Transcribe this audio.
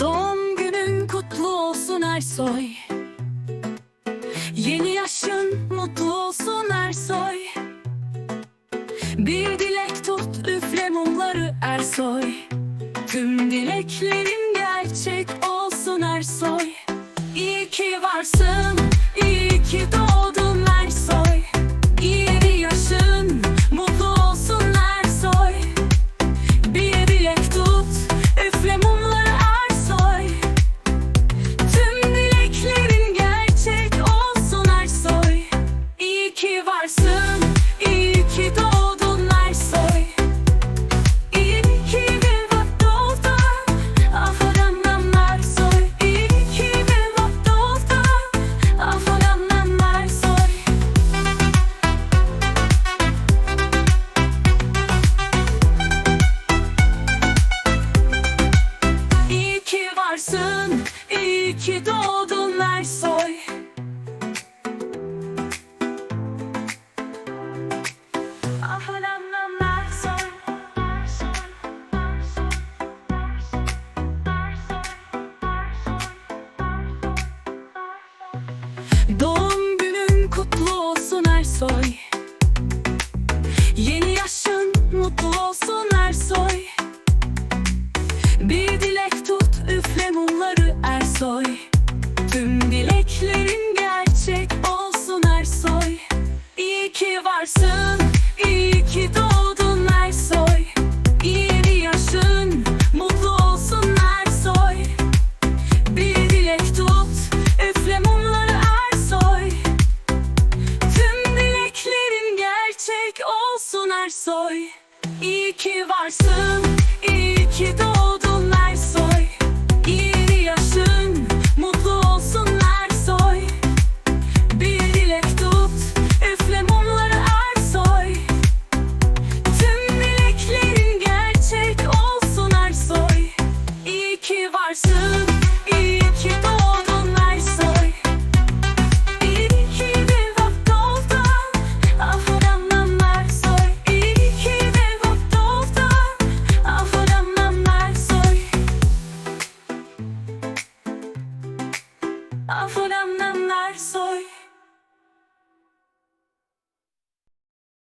Doğum günün kutlu olsun Ersoy. Yeni yaşın mutlu olsun Ersoy. Bir dilek tut üfle mumları Ersoy. Tüm dileklerin gerçek olsun Ersoy. İyi ki varsın, ki doğdun Afaranam Ersoy. Doğum günün kutlu olsun Ersoy. Yeni yaşın mutlu olsun Ersoy. Bir dilek tut üfle mumları Ersoy Tüm dileklerin gerçek olsun Ersoy. İyi ki varsın, iyi ki doğdun Ersoy. Yeni yaşın mutlu olsun Ersoy. Bir dilek tut üfle mumları Ersoy. Tüm dileklerin gerçek olsun Ersoy. İyi ki varsın, iyi ki doğdun ki varsın, iyi ki doğdun Ersoy İyi ki vefat oldu, afıramam Ersoy İyi ki vefat oldu, afıramam Ersoy Afıramam